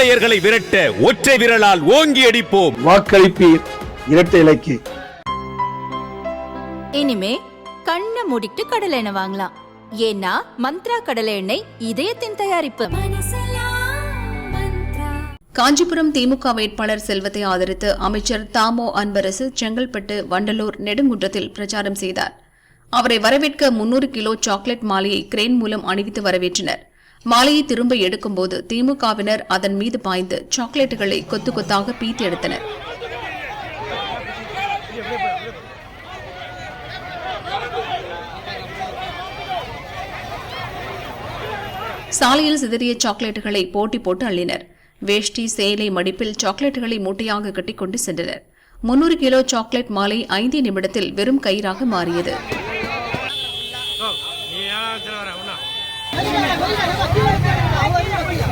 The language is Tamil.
கொள்ளையர்களை விரட்ட ஒற்றை விரலால் ஓங்கி அடிப்போம். வாக்களிப்பீர். இரட்டை இலைக்கு. இனிமே கண்ணை மூடிட்டு கடலை எண்ணெய் வாங்கலாம். ஏன்னா மந்த்ரா கடலை எண்ணெய் இதயத்தின் தயாரிப்பு. காஞ்சிபுரம் திமுக வேட்பாளர் செல்வத்தை ஆதரித்து அமைச்சர் தாமோ அன்பரசு செங்கல்பட்டு வண்டலூர் நெடுங்குன்றத்தில் பிரச்சாரம் செய்தார். அவரை வரவேற்க முன்னூறு கிலோ சாக்லேட் மாலையை கிரேன் மூலம் அணிவித்து வரவேற்றனர். மாலையை திரும்ப எடுக்கும்போது திமுகவினர் அதன் மீது பாய்ந்து சாக்லேட்டுகளை கொத்து கொத்தாக பீத்தி எடுத்தனர் சாலையில் சிதறிய சாக்லேட்டுகளை போட்டி போட்டு அள்ளினர் வேஷ்டி சேலை மடிப்பில் சாக்லேட்டுகளை மூட்டையாக கட்டிக்கொண்டு சென்றனர் முன்னூறு கிலோ சாக்லேட் மாலை ஐந்து நிமிடத்தில் வெறும் கயிறாக மாறியது நீ ஏன் வர